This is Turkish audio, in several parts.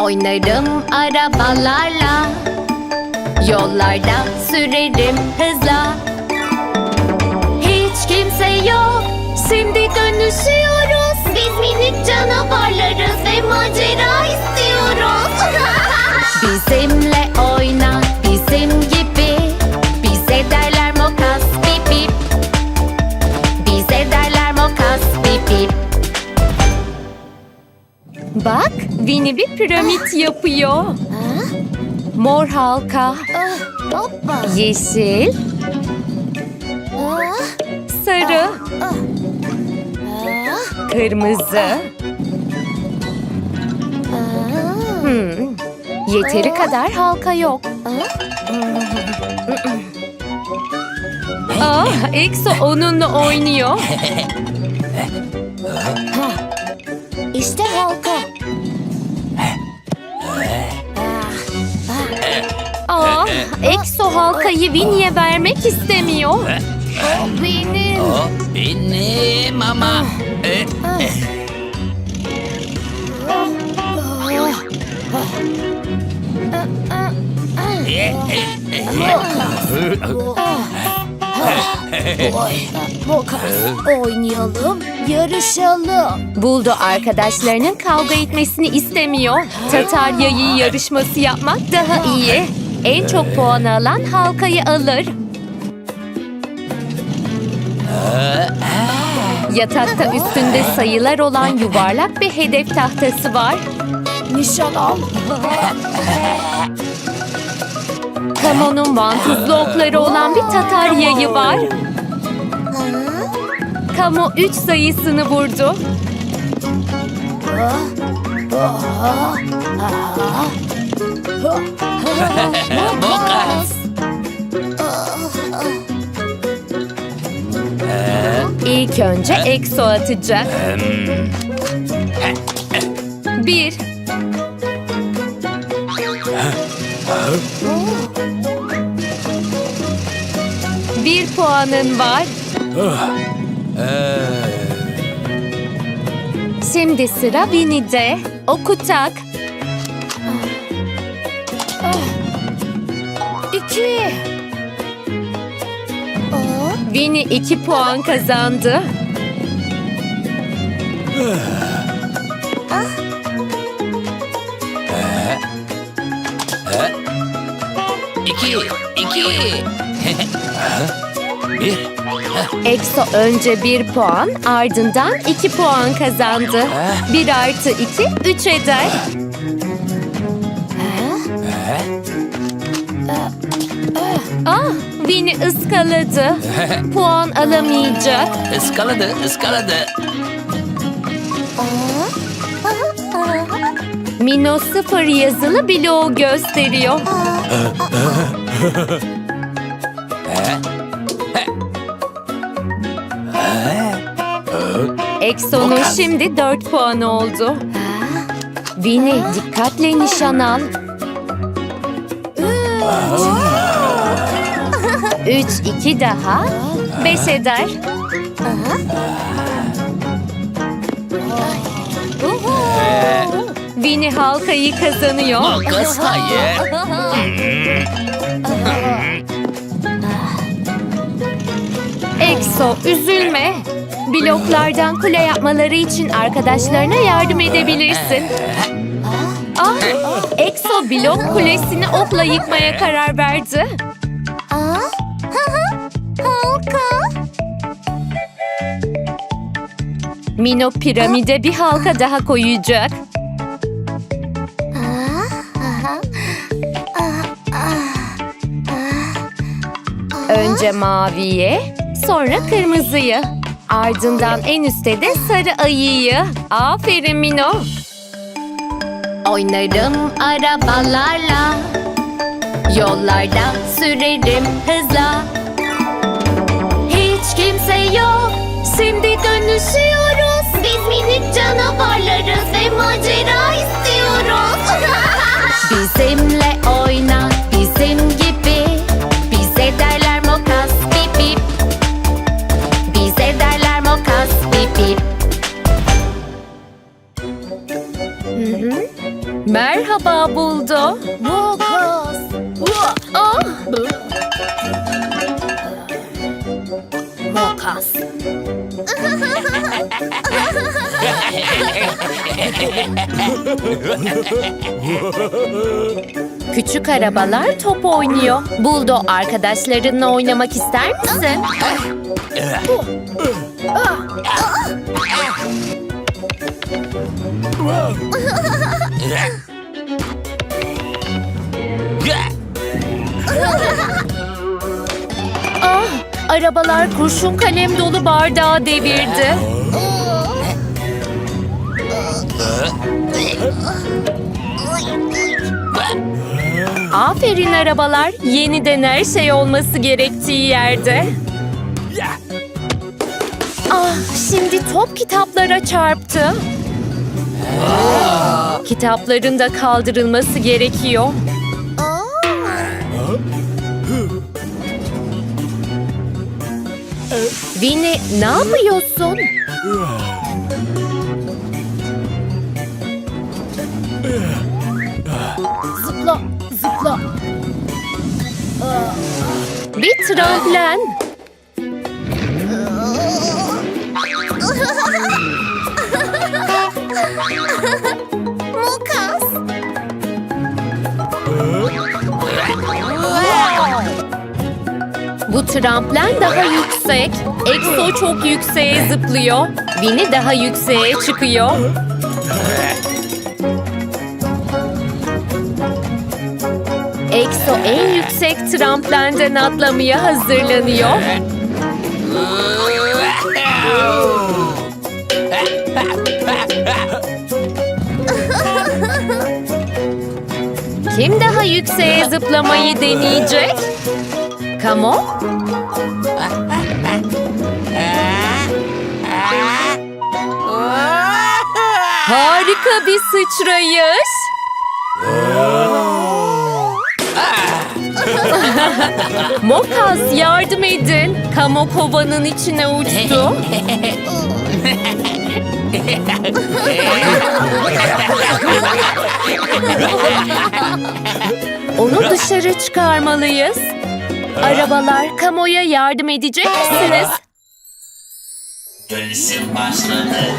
Oynarım arabalarla. Yollarda sürerim hızla. Hiç kimse yok Şimdi dönüşüyoruz. Biz minik canavarlarız Ve macera Bak, Winnie bir piramit yapıyor. Mor halka, Hoppa. Yeşil, sarı, kırmızı. Hmm, yeteri kadar halka yok. Ah, Exo onunla oynuyor. İşte halka Ah, Exo halkayı Winnie'ye vermek istemiyor. Benim. O benim ama. E, Oynayalım, yarışalım. Buldu arkadaşlarının kavga etmesini istemiyor. Tatar yayı yarışması yapmak daha iyi. En çok puan alan halkayı alır. Yatakta üstünde sayılar olan yuvarlak bir hedef tahtası var. Nişan al. Kamonun vantuzlu okları olan bir Tatar yayı var. Kamo 3 sayısını vurdu. Bokas. İlk önce Exo atacak. Bir. Bir puanın var. Şimdi sıra Winnie'de. Okutak. İki. Winnie iki puan kazandı. İki. iki. Bir. Exo önce bir puan, ardından iki puan kazandı. Bir artı iki, üç eder. Ah, Winnie ıskaladı. Puan alamayacak. Iskaladı, ıskaladı. Mino sıfır yazılı bloğu gösteriyor. Bokas. şimdi dört puan oldu. Winnie dikkatle nişan al. Üç, iki daha. Beş eder. Winnie halkayı kazanıyor. Bokas hayır. Exo üzülme. Bloklardan kule yapmaları için arkadaşlarına yardım edebilirsin. Ah, Exo blok kulesini okla yıkmaya karar verdi. Mino piramide bir halka daha koyacak. Önce maviye, sonra kırmızıyı. Ardından en üstte de sarı ayıyı. Aferin Mino. Oynarım arabalarla Yollarda sürerim hızla Hiç kimse yok Şimdi dönüşüyoruz küçük arabalar top oynuyor. Buldo arkadaşlarınla oynamak ister misin? Ah, arabalar kurşun kalem dolu bardağı devirdi. Aferin arabalar. Yeniden her şey olması gerektiği yerde. Ah, şimdi top kitaplara çarptı. Kitapların da kaldırılması gerekiyor. Vini ne yapıyorsun? Zıpla, zıpla. Bir tramplen. Mokas. Bu tramplen daha yüksek. Exo çok yükseğe zıplıyor. Vini daha yükseğe çıkıyor. Exo en yüksek tramplenden atlamaya hazırlanıyor. Kim daha yükseğe zıplamayı deneyecek? Kamo? Harika bir sıçrayış. Mokaz yardım edin. Kamo kovanın içine uçtu. Onu dışarı çıkarmalıyız. Arabalar kamoya yardım edecek misiniz? Dönüşüm başladı.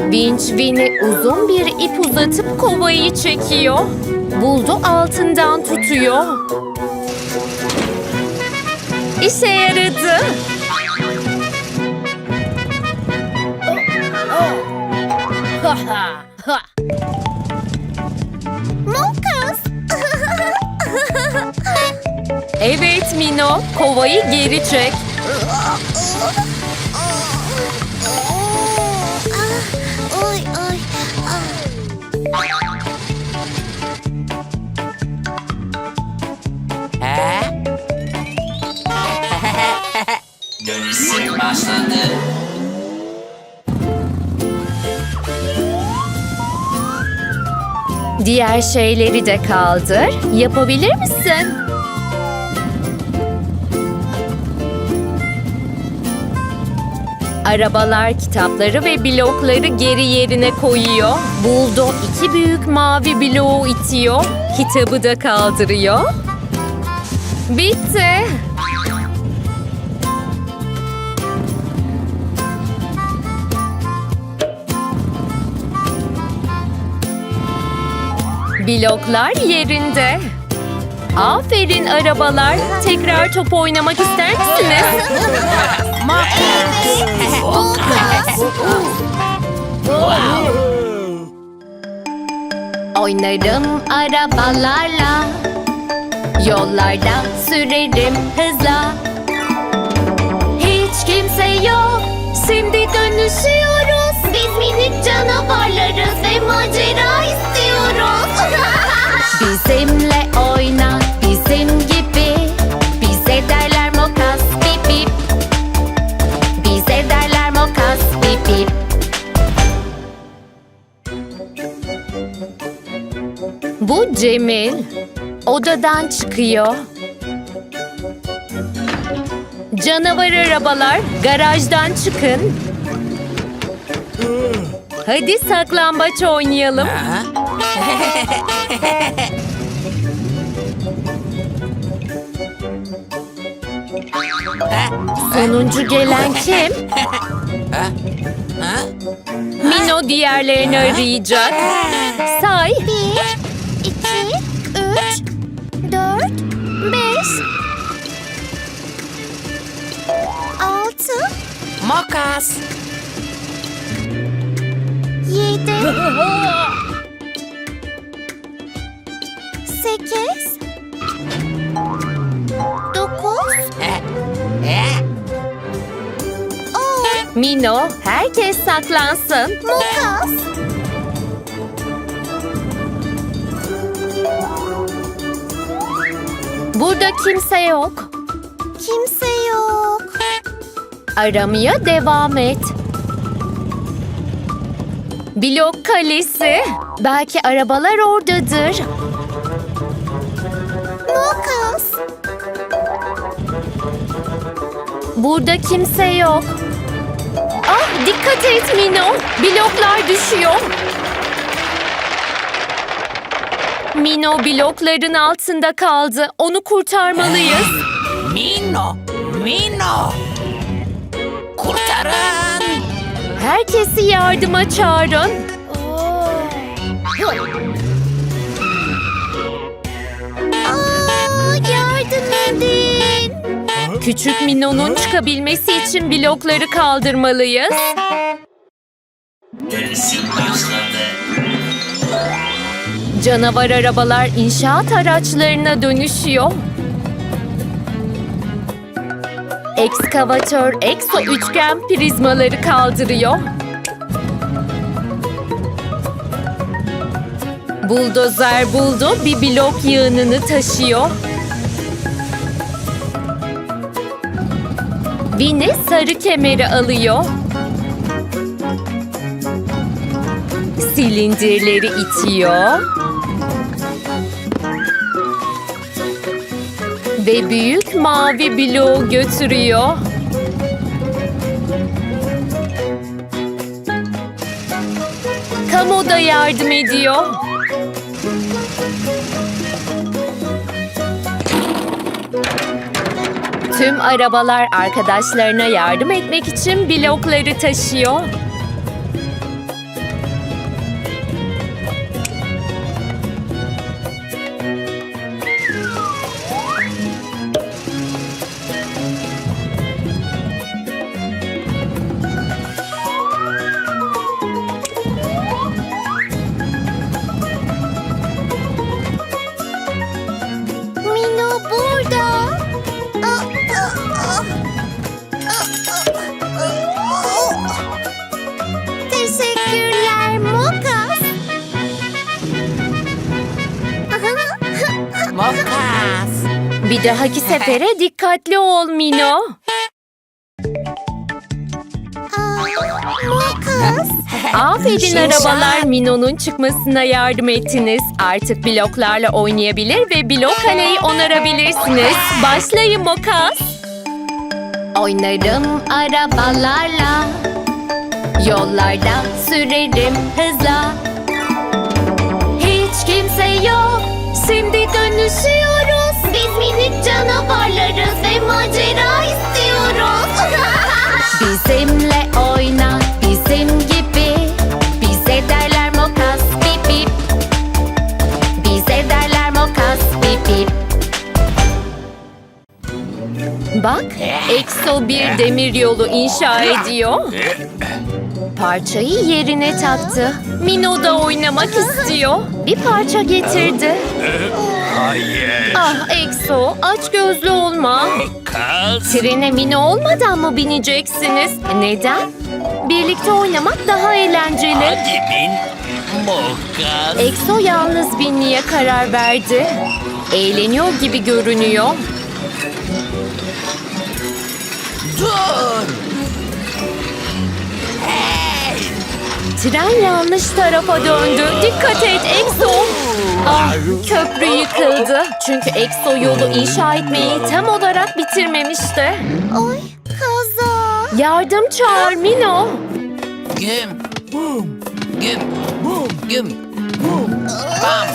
Vinç Vin'i uzun bir ip uzatıp kovayı çekiyor. Buldu altından tutuyor. İşe yaradı. Mokas. Evet Mino, kovayı geri çek. Diğer şeyleri de kaldır. Yapabilir misin? Arabalar kitapları ve blokları geri yerine koyuyor. Bulldog iki büyük mavi bloğu itiyor. Kitabı da kaldırıyor. Bitti. Bloklar yerinde. Aferin arabalar. Tekrar top oynamak ister misiniz? Oynarım arabalarla Yollarda sürerim hızla Bu Cemil odadan çıkıyor. Canavar arabalar garajdan çıkın. Hadi saklambaç oynayalım. Sonuncu gelen kim? Mino diğerlerini arayacak. Say. Bir, beş, altı, Mokas. yedi, sekiz, dokuz, Eh, eh. Mino, herkes saklansın. Mokas. Burada kimse yok. Kimse yok. Aramaya devam et. Blok kalesi. Belki arabalar oradadır. Mokas. Burada kimse yok. Ah dikkat et Mino. Bloklar düşüyor. Mino blokların altında kaldı. Onu kurtarmalıyız. Mino. Mino. Kurtarın. Herkesi yardıma çağırın. Aa, yardım edin. Küçük Mino'nun çıkabilmesi için blokları kaldırmalıyız. Canavar arabalar inşaat araçlarına dönüşüyor. Ekskavatör Exo üçgen prizmaları kaldırıyor. Buldozer buldu bir blok yığınını taşıyor. Vini sarı kemeri alıyor. Silindirleri itiyor. Ve büyük mavi bloğu götürüyor. Kamu da yardım ediyor. Tüm arabalar arkadaşlarına yardım etmek için blokları taşıyor. Bir dahaki sefere dikkatli ol Mino. Aferin Şinşan. arabalar Mino'nun çıkmasına yardım ettiniz. Artık bloklarla oynayabilir ve blok kaleyi onarabilirsiniz. Başlayın Mokas. Oynarım arabalarla. Yollarda sürerim hızla. Hiç kimse yok. Şimdi dönüşüyoruz. Canavarlarız ve macera istiyoruz. Bizimle oyna bizim gibi. Bize derler mokas bip bip. Bize derler mokas bip bip. Bak Exo bir demir yolu inşa ediyor. Parçayı yerine taktı. Mino da oynamak istiyor. Bir parça getirdi Hayır. Ah Exo aç gözlü olma Kaz. Trene Mino olmadan mı bineceksiniz? Neden? Birlikte oynamak daha eğlenceli. Hadi bin. Mokas. Exo yalnız binmeye karar verdi. Eğleniyor gibi görünüyor. Dur. Tren yanlış tarafa döndü. Dikkat et Exo. Ah, köprü yıkıldı. Çünkü Exo yolu inşa etmeyi tam olarak bitirmemişti. Oy kaza. Yardım çağır Mino. Güm. Güm. Güm. Bam.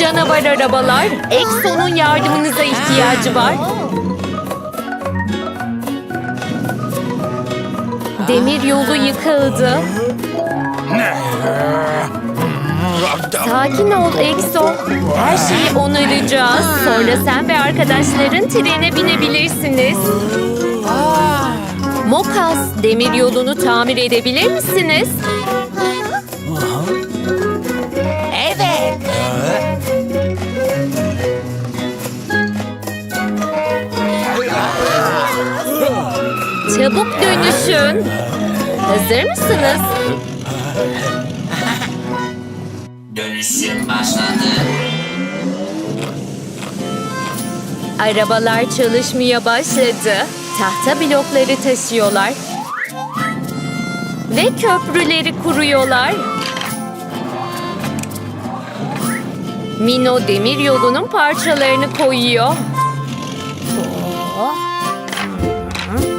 Canavar arabalar, Exo'nun yardımınıza ihtiyacı var. Demir yolu yıkıldı. Sakin ol Exo. Her şeyi onaracağız. Sonra sen ve arkadaşların trene binebilirsiniz. Mokas, demir yolunu tamir edebilir misiniz? Çabuk dönüşün. Hazır mısınız? Dönüşüm başladı. Arabalar çalışmaya başladı. Tahta blokları taşıyorlar. Ve köprüleri kuruyorlar. Mino demir yolunun parçalarını koyuyor.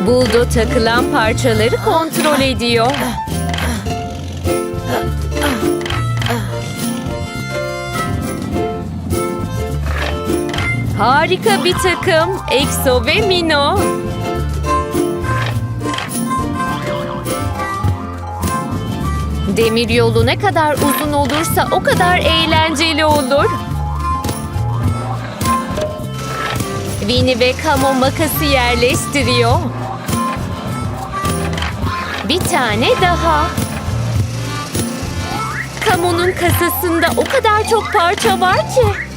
Buldo takılan parçaları kontrol ediyor. Harika bir takım. Exo ve Mino. Demir yolu ne kadar uzun olursa o kadar eğlenceli olur. Winnie ve Kamo makası yerleştiriyor. Bir tane daha. Kamo'nun kasasında o kadar çok parça var ki.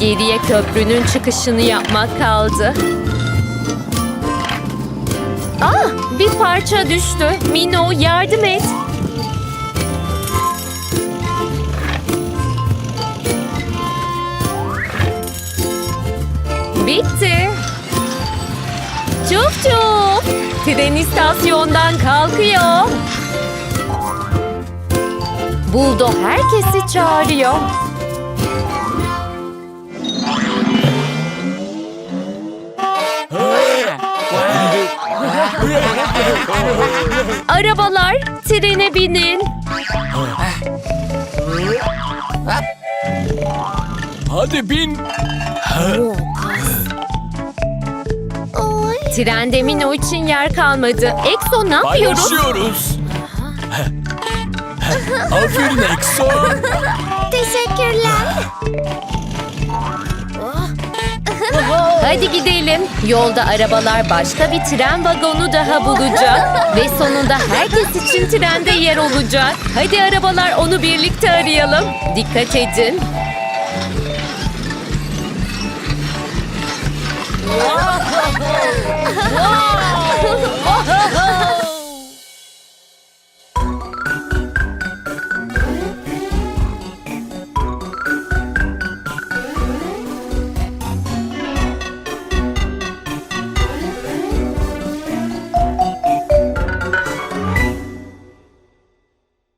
Geriye köprünün çıkışını yapmak kaldı. Ah, bir parça düştü. Mino yardım et. Bitti. Çuf çuf. Tren istasyondan kalkıyor. Buldo herkesi çağırıyor. Arabalar, trene binin. Hadi bin. Trende Mino için yer kalmadı. Exo ne yapıyoruz? Paylaşıyoruz. Aferin Exo. Teşekkürler. Hadi gidelim. Yolda arabalar başka bir tren vagonu daha bulacak. Ve sonunda herkes için trende yer olacak. Hadi arabalar onu birlikte arayalım. Dikkat edin.